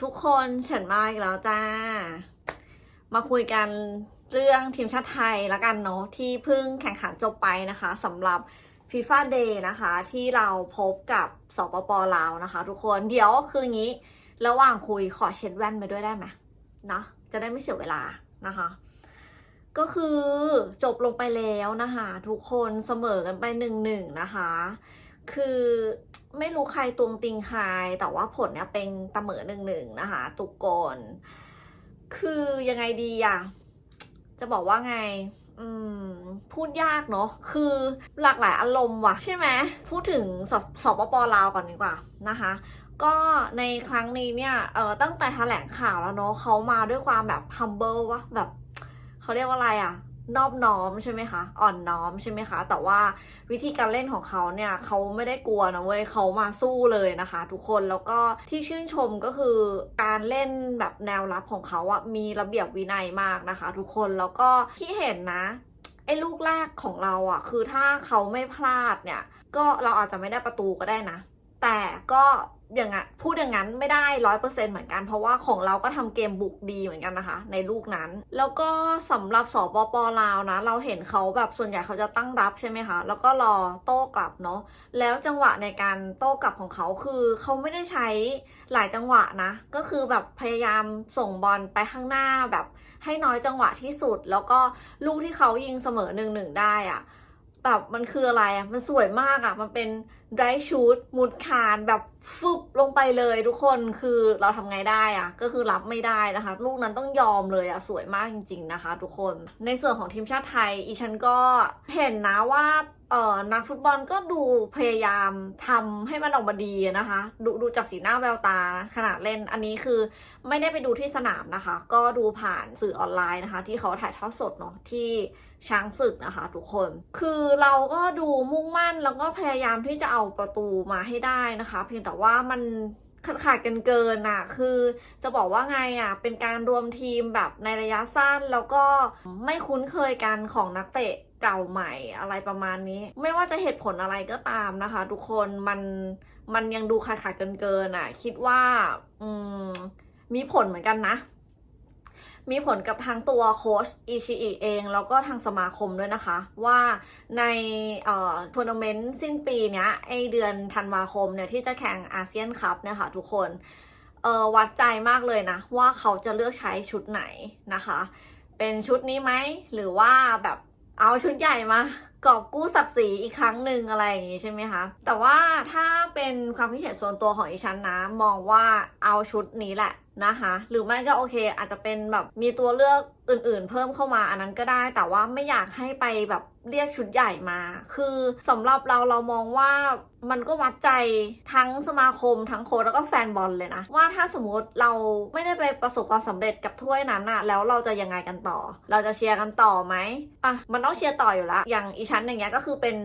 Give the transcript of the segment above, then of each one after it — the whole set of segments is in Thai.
ทุกคนฉันมาอีกแล้วจ้า มาคุยกันเรื่องทีมชาติไทยละกันเนาะที่เพิ่งแข่งขันจบไปนะคะสำหรับ FIFA Day นะคะ ที่เราพบกับสปปลาวนะคะ ทุกคนเดี๋ยวคืองี้ ระหว่างคุยขอเช็ดแว่นไปด้วยได้ไหมเนาะจะได้ไม่เสียเวลานะคะ ก็คือจบลงไปแล้วนะคะ ทุกคนเสมอกันไปหนึ่งหนึ่งนะคะ คือไม่รู้ใครตวงติงใครแต่ว่าผลเนี่ยเป็นเสมอหนึ่งหนึ่งนะคะ ตุกกนคือยังไงดีอะจะบอกว่าไง อืม พูดยากเนาะคือหลากหลายอารมณ์ว่ะ ใช่ไหมพูดถึงสสปปลาวก่อนดีกว่านะคะ ก็ในครั้งนี้เนี่ยเออตั้งแต่แถลงข่าวแล้วเนาะเขามาด้วยความแบบ humble วะแบบเขาเรียกว่าอะไรอะ นอบน้อมใช่ไหมคะ อ่อนน้อมใช่ไหมคะ แต่ว่าวิธีการเล่นของเขาเนี่ยเขาไม่ได้กลัวนะเว้ยเขามาสู้เลยนะคะ ทุกคนแล้วก็ที่ชื่นชมก็คือการเล่นแบบแนวรับของเขาอะมีระเบียบวินัยมากนะคะ ทุกคนแล้วก็ที่เห็นนะไอ้ลูกแรกของเราอะคือถ้าเขาไม่พลาดเนี่ย ก็เราอาจจะไม่ได้ประตูก็ได้นะ แต่ก็อย่างอะพูดอย่างนั้นไม่ได้ร้อยเปอร์เซ็นเหมือนกัน เพราะว่าของเราก็ทำเกมบุกดีเหมือนกันนะคะ ในลูกนั้น แล้วก็สำหรับสปปลาวนะ เราเห็นเขาแบบส่วนใหญ่เขาจะตั้งรับใช่ไหมคะ แล้วก็รอโต้กลับเนาะแล้วจังหวะในการโต้กลับของเขาคือเขาไม่ได้ใช้หลายจังหวะนะ ก็คือแบบพยายามส่งบอลไปข้างหน้าแบบให้น้อยจังหวะที่สุด แล้วก็ลูกที่เขายิงเสมอหนึ่งหนึ่งได้อะแบบมันคืออะไรอะมันสวยมากอะมันเป็น ไดชูดมุดคานแบบฟึบลงไปเลยทุกคนคือเราทำไงได้อะก็คือรับไม่ได้นะคะ ลูกนั้นต้องยอมเลยอะสวยมากจริง ๆนะคะ ทุกคนในส่วนของทีมชาติไทยอีฉันก็เห็นนะว่าเอ่อนักฟุตบอลก็ดูพยายามทำให้มันออกมาดีนะคะ ดูดูจากสีหน้าแววตาขณะเล่นอันนี้คือไม่ได้ไปดูที่สนามนะคะ ก็ดูผ่านสื่อออนไลน์นะคะ ที่เขาถ่ายทอดสดเนาะที่ช้างศึกนะคะ ทุกคน คือเราก็ดูมุ่งมั่นแล้วก็พยายามที่จะเอาเอาประตูมาให้ได้นะคะ เพียงแต่ว่ามันขาดขาดกันเกินอะคือจะบอกว่าไงอะเป็นการรวมทีมแบบในระยะสั้นแล้วก็ไม่คุ้นเคยกันของนักเตะเก่าใหม่อะไรประมาณนี้ ไม่ว่าจะเหตุผลอะไรก็ตามนะคะ ทุกคนมันมันยังดูขาดขาดกันเกินอะ คิดว่า อืม มีผลเหมือนกันนะ มีผลกับทางตัวโค้ชอิชิอิเอง แล้วก็ทางสมาคมด้วยนะคะ ว่าในเอ่อทัวร์นาเมนต์สิ้นปีเนี้ยไอเดือนธันวาคมเนี่ยที่จะแข่งอาเซียนคัพเนี่ยค่ะทุกคนเออวัดใจมากเลยนะ ว่าเขาจะเลือกใช้ชุดไหนนะคะ เป็นชุดนี้ไหมหรือว่าแบบเอาชุดใหญ่มากอบกู้ศักดิ์ศรีอีกครั้งหนึ่งอะไรอย่างงี้ใช่ไหมคะ แต่ว่าถ้าเป็นความคิดเห็นส่วนตัวของอีฉันนะ มองว่าเอาชุดนี้แหละ นะคะ หรือไม่ก็โอเค อาจจะเป็นแบบมีตัวเลือกอื่นๆ เพิ่มเข้ามาอันนั้นก็ได้ แต่ว่าไม่อยากให้ไปแบบเรียกชุดใหญ่มา คือสำหรับเราเรามองว่ามันก็วัดใจทั้งสมาคมทั้งโค้ชแล้วก็แฟนบอลเลยนะ ว่าถ้าสมมติเราไม่ได้ไปประสบความสำเร็จกับถ้วยนั้นอะแล้วเราจะยังไงกันต่อ เราจะเชียร์กันต่อไหมอะมันต้องเชียร์ต่ออยู่แล้วอย่างอีชั้นอย่างเงี้ยก็คือเป็น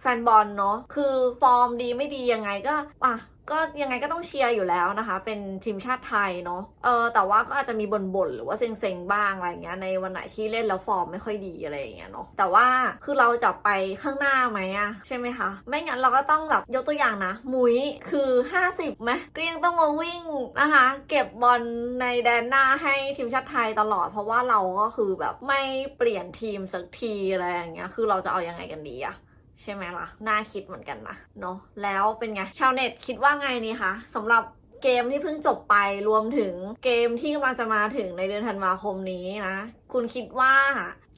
แฟนบอลเนาะคือฟอร์มดีไม่ดียังไงก็อะ ก็ยังไงก็ต้องเชียร์อยู่แล้วนะคะ เป็นทีมชาติไทยเนาะเออแต่ว่าก็อาจจะมีบ่นๆหรือว่าเซ็งๆบ้างอะไรเงี้ยในวันไหนที่เล่นแล้วฟอร์มไม่ค่อยดีอะไรอย่างเงี้ยเนาะแต่ว่าคือเราจะไปข้างหน้าไหมอะใช่ไหมคะ ไม่งั้นเราก็ต้องแบบยกตัวอย่างนะมุ้ยคือ 50ไหมก็ยังต้องมาวิ่งนะคะ เก็บบอลในแดนหน้าให้ทีมชาติไทยตลอด เพราะว่าเราก็คือแบบไม่เปลี่ยนทีมสักทีอะไรอย่างเงี้ยคือเราจะเอายังไงกันดีอะ ใช่ไหมล่ะ น่าคิดเหมือนกันนะเนาะแล้วเป็นไง ชาวเน็ตคิดว่าไงนี่คะสำหรับเกมที่เพิ่งจบไปรวมถึงเกมที่กำลังจะมาถึงในเดือนธันวาคมนี้นะ คุณคิดว่า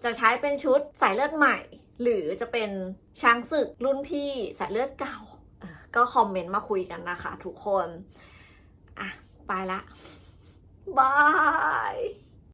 จะใช้เป็นชุดสายเลือดใหม่ หรือจะเป็นช้างศึกรุ่นพี่สายเลือดเก่า ก็คอมเมนต์มาคุยกันนะคะทุกคน อะ ไปละบาย